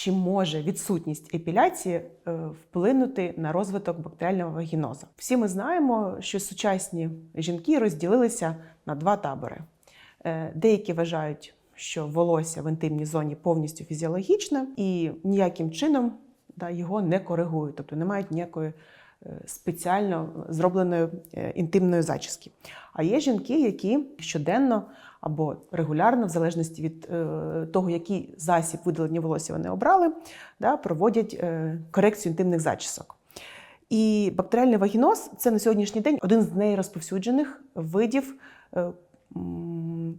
чи може відсутність епіляції е, вплинути на розвиток бактеріального вагінозу? Всі ми знаємо, що сучасні жінки розділилися на два табори. Е, Деякі вважають, що волосся в інтимній зоні повністю фізіологічне і ніяким чином його не коригують, тобто не мають ніякої спеціально зробленої е, інтимної зачіски. А є жінки, які щоденно або регулярно, в залежності від е, того, який засіб видалення волосся вони обрали, да, проводять е, корекцію інтимних зачісок. І бактеріальний вагіноз це на сьогоднішній день один з найрозповсюджених видів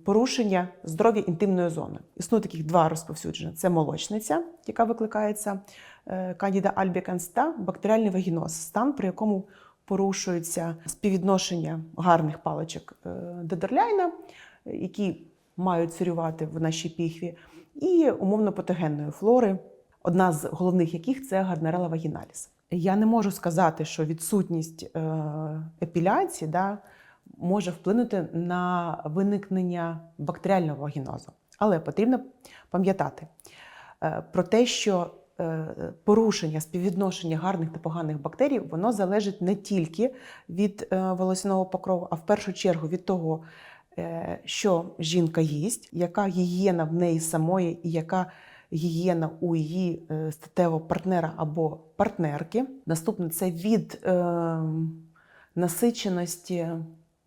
порушення здоров'я інтимної зони. Існує таких два розповсюдження: це молочниця, яка викликається е, Candida albicans, та бактеріальний вагіноз, стан, при якому порушується співвідношення гарних паличок е, Дедерляйна, які мають царювати в нашій піхві, і умовно патогенної флори, одна з головних яких це гарнерела вагіналіс. Я не можу сказати, що відсутність е, епіляції да, може вплинути на виникнення бактеріального вагінозу. Але потрібно пам'ятати е, про те, що е, порушення співвідношення гарних та поганих бактерій воно залежить не тільки від е, волосяного покрову, а в першу чергу від того, що жінка їсть, яка гігієна в неї самої, і яка гігієна у її статевого партнера або партнерки. Наступне це від е, насиченості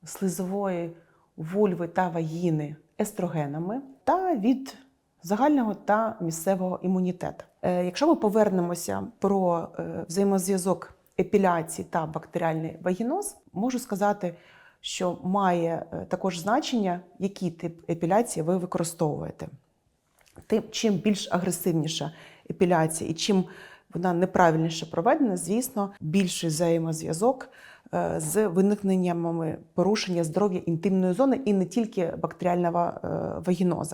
слизової вульви та вагіни естрогенами та від загального та місцевого імунітету. Е, Якщо ми повернемося про е, взаємозв'язок епіляції та бактеріальний вагіноз, можу сказати, що має е, також значення, який тип епіляції ви використовуєте. Тим, чим більш агресивніша епіляція і чим вона неправильніше проведена, звісно, більший взаємозв'язок е, з виникненнями порушення здоров'я інтимної зони і не тільки бактеріального е, вагіноза.